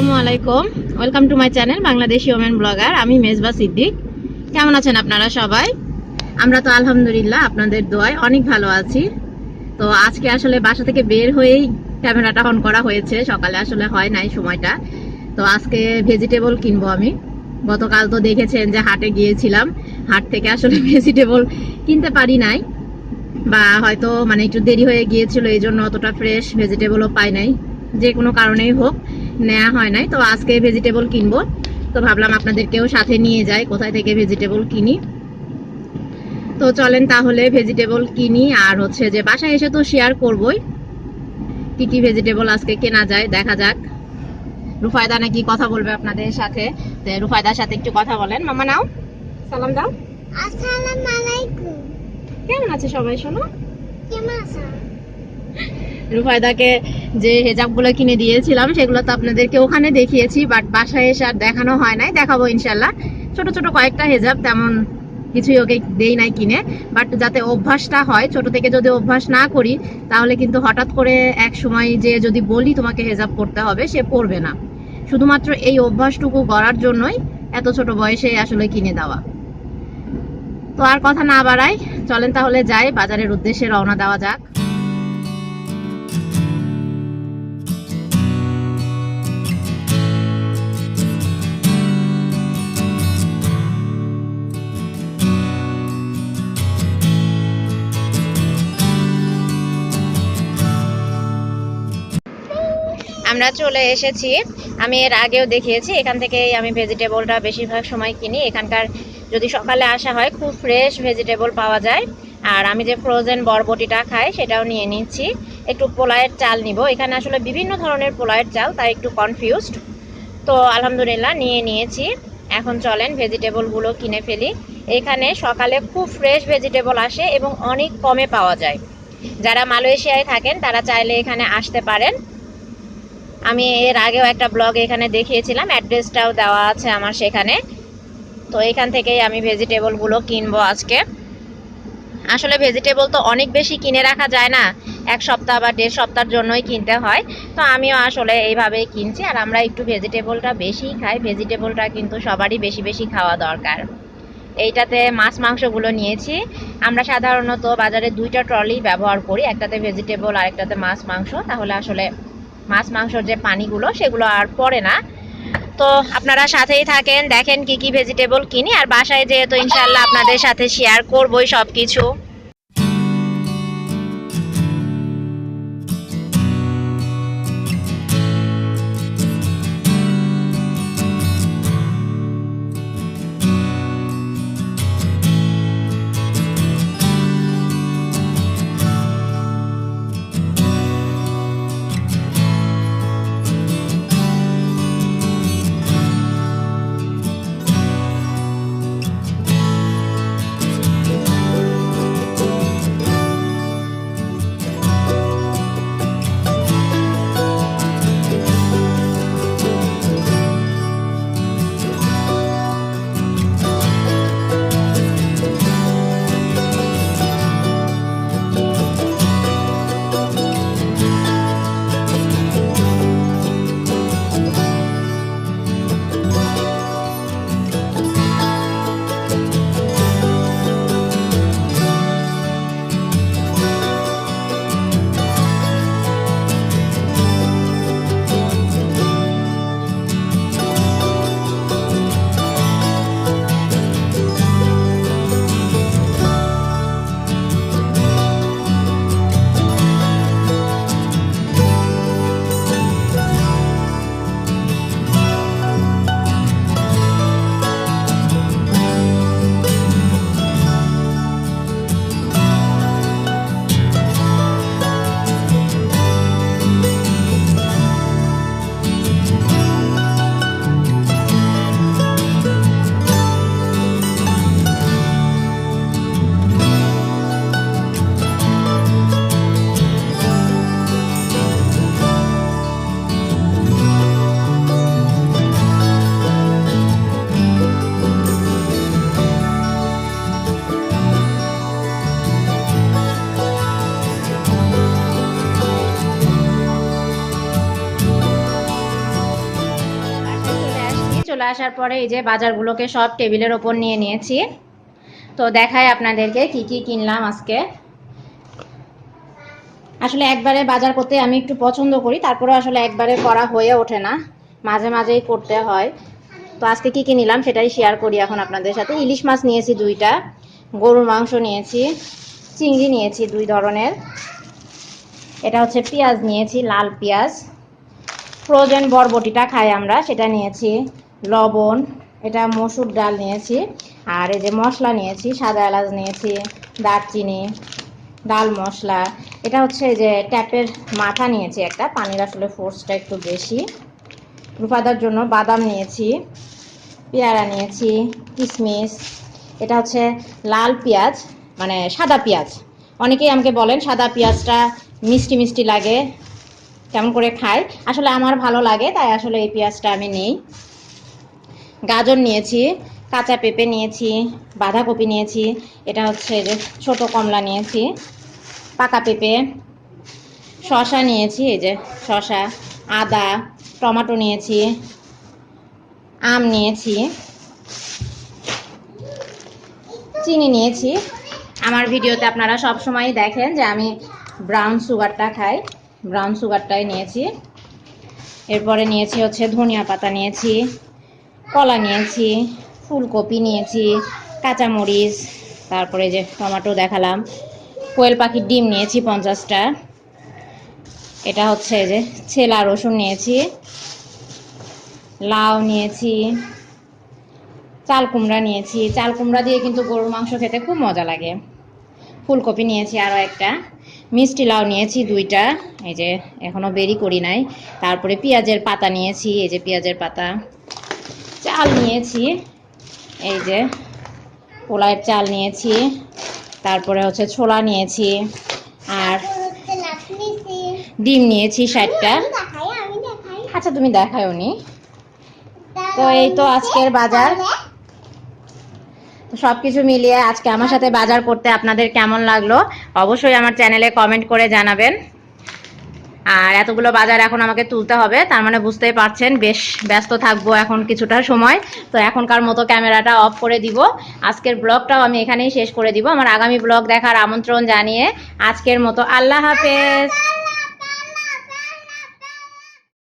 আসসালামু আলাইকুম। Welcome to my channel Bangladeshi women blogger আমি মেজবা সিদ্দিক। কেমন আছেন আপনারা সবাই? আমরা তো আলহামদুলিল্লাহ আপনাদের দোয়ায় অনেক ভালো আছি। তো আজকে আসলে বাসা থেকে বের হয়েই ক্যামেরাটা অন করা হয়েছে। সকালে আসলে হয় নাই সময়টা। তো আজকে ভেজিটেবল কিনবো আমি। গতকাল তো দেখেছেন যে হাটে গিয়েছিলাম। হাট থেকে আসলে ভেজিটেবল কিনতে পারি নাই। বা হয়তো মানে একটু দেরি হয়ে গিয়েছিল এই জন্য অতটা ফ্রেশ ভেজিটেবলও পাই নাই। যে কোনো কারণেই হোক। নেওয়া হয় নাই। তো আজকে ভেজিটেবল কিনবো। তো ভাবলাম আপনাদেরকেও সাথে নিয়ে যাই কোথায় থেকে ভেজিটেবল কিনি। তো চলেন তাহলে ভেজিটেবল কিনি আর হচ্ছে যে বাসায় এসে তো শেয়ার করবই। কি কি ভেজিটেবল আজকে কেনা যায় দেখা যাক। রুফায়দা নাকি কথা বলবে আপনাদের সাথে। তো রুফায়দার সাথে একটু কথা বলেন। মামা নাও। সালাম দাও। আসসালামু আলাইকুম। কেমন আছে সবাই শোনো? কেমন আছো? রুফায়দাকে যে হেজাবগুলো কিনে দিয়েছিলাম, সেগুলো তো আপনাদেরকে ওখানে দেখিয়েছি বাট বাসায় এসে আর দেখানো হয় নাই। দেখাবো ইনশাল্লাহ। ছোট ছোট কয়েকটা হেজাব, তেমন কিছুই ওকে দেই নাই কিনে। বাট যাতে অভ্যাসটা হয়, ছোট থেকে যদি অভ্যাস না করি, তাহলে কিন্তু হঠাৎ করে এক সময় যে যদি বলি তোমাকে হেজাব পড়তে হবে, সে পড়বে না। শুধুমাত্র এই অভ্যাসটুকু গড়ার জন্যই এত ছোট বয়সে আসলে কিনে দেওয়া। তো আর কথা না বাড়াই, চলেন তাহলে যাই, বাজারের উদ্দেশ্যে রওনা দেওয়া যাক। আমরা চলে এসেছি। আমি এর আগেও দেখিয়েছি, এখান থেকেই আমি ভেজিটেবলটা বেশিরভাগ সময় কিনি। এখানকার যদি সকালে আসা হয়, খুব ফ্রেশ ভেজিটেবল পাওয়া যায়। আর আমি যে ফ্রোজেন বরবটিটা খাই, সেটাও নিয়ে নিচ্ছি। একটু পোলায়ের চাল নিব। এখানে আসলে বিভিন্ন ধরনের পোলায়ের চাল, তাই একটু কনফিউজড তো আলহামদুলিল্লাহ, নিয়ে নিয়েছি। এখন চলেন ভেজিটেবলগুলো কিনে ফেলি। এখানে সকালে খুব ফ্রেশ ভেজিটেবল আসে এবং অনেক কমে পাওয়া যায়। যারা মালয়েশিয়ায় থাকেন, তারা চাইলে এখানে আসতে পারেন। আমি এর আগেও একটা ব্লগ এখানে দেখিয়েছিলাম অ্যাড্রেসটাও দেওয়া আছে আমার সেখানে। তো এখান থেকেই আমি ভেজিটেবলগুলো কিনবো আজকে। আসলে ভেজিটেবল তো অনেক বেশি কিনে রাখা যায় না, এক সপ্তাহ বা দেড় সপ্তাহের জন্যই কিনতে হয়। তো আমিও আসলে এইভাবেই কিনছি, আর আমরা একটু ভেজিটেবলটা বেশি খাই। ভেজিটেবলটা কিন্তু সবারই বেশি বেশি খাওয়া দরকার। এইটাতে মাছ মাংসগুলো নিয়েছি। আমরা সাধারণত বাজারে দুইটা ট্রলি ব্যবহার করি, একটাতে ভেজিটেবল আর একটাতে মাছ মাংস। তাহলে আসলে মাছ, মাংসর যে পানিগুলো, সেগুলো আর পড়ে না। তো আপনারা সাথেই থাকেন, দেখেন কি কি ভেজিটেবল কিনি, আর বাসায় যেহেতু ইনশাল্লাহ আপনাদের সাথে শেয়ার করবই সব কিছু চলে আসার পরে এই যে বাজারগুলোকে সব টেবিলের ওপর নিয়ে নিয়েছি। তো দেখাই আপনাদেরকে কি কি কিনলাম আজকে। আসলে একবারে বাজার করতে আমি একটু পছন্দ করি তারপরে আসলে একবারে করা হয়ে ওঠে না। মাঝে মাঝেই করতে হয়। তো আজকে কি কি নিলাম সেটাই শেয়ার করি এখন আপনাদের সাথে। ইলিশ মাছ নিয়েছি দুইটা, গরুর মাংস নিয়েছি, চিংড়ি নিয়েছি দুই ধরনের। এটা হচ্ছে পেঁয়াজ নিয়েছি, লাল পেঁয়াজ। ফ্রোজেন বরবটিটা খাই আমরা, সেটা নিয়েছি। লবণ, এটা মসুর ডাল নিয়েছি, আর এই যে মশলা নিয়েছি, সাদা এলাচ নিয়েছি, দারচিনি, ডাল মশলা। এটা হচ্ছে এই যে ট্যাপের মাথা নিয়েছি একটা, পানির আসলে ফোর্সটা একটু বেশি। রূপাদার জন্য বাদাম নিয়েছি, পেয়ারা নিয়েছি কিশমিশ এটা হচ্ছে লাল পেঁয়াজ মানে সাদা পেঁয়াজ। অনেকেই আমাকে বলেন, সাদা পেঁয়াজটা মিষ্টি মিষ্টি লাগে, কেমন করে খাই আসলে আমার ভালো লাগে, তাই আসলে এই পেঁয়াজটা আমি নিই। গাজর নিয়েছি, কাঁচা পেঁপে নিয়েছি, বাঁধাকপি নিয়েছি, এটা হচ্ছে যে ছোট কমলা নিয়েছি, পাকা পেঁপে শশা নিয়েছি, এই যে শশা আদা, টমেটো নিয়েছি, আম নিয়েছি, চিনি নিয়েছি। আমার ভিডিওতে আপনারা সব সময় দেখেন যে আমি ব্রাউন সুগারটা খাই, ব্রাউন সুগারটাই নিয়েছি। এরপরে নিয়েছি হচ্ছে ধনিয়া পাতা নিয়েছি কলা নিয়েছি, ফুলকপি নিয়েছি, কাঁচামরিচ, তারপরে যে টমেটো দেখালাম। কোয়েল পাখির ডিম নিয়েছি পঞ্চাশটা। এটা হচ্ছে যে ছেলা রসুন নিয়েছি। লাউ নিয়েছি। চাল কুমড়া নিয়েছি। চাল কুমড়া দিয়ে কিন্তু গরুর মাংস খেতে খুব মজা লাগে। ফুলকপি নিয়েছি আরও একটা। মিষ্টি লাউ নিয়েছি দুইটা। এই যে এখনও বেরি করি নাই। তারপরে পেঁয়াজের পাতা নিয়েছি। এই যে পেঁয়াজের পাতা। চাল নিয়েছি। এই যে পোলায়ের চাল নিয়েছি, তারপরে হচ্ছে ছোলা নিয়েছি, আর ডিম নিয়েছি ষাটটা। আচ্ছা তুমি দেখাও নি তো এই তো আজকের বাজার। সব কিছু মিলিয়ে আজকে আমার সাথে বাজার করতে আপনাদের কেমন লাগল, অবশ্যই আমার চ্যানেলে কমেন্ট করে জানাবেন। আর এতগুলো বাজার এখন আমাকে তুলতে হবে, তার মানে বুঝতেই পারছেন, বেশ ব্যস্ত থাকব এখন কিছুটা সময়। তো এখনকার মতো ক্যামেরাটা অফ করে দিব। আজকের ব্লগটাও আমি এখানেই শেষ করে দিব। আমার আগামী ব্লগ দেখার আমন্ত্রণ জানিয়ে আজকের মতো আল্লাহ হাফেজ।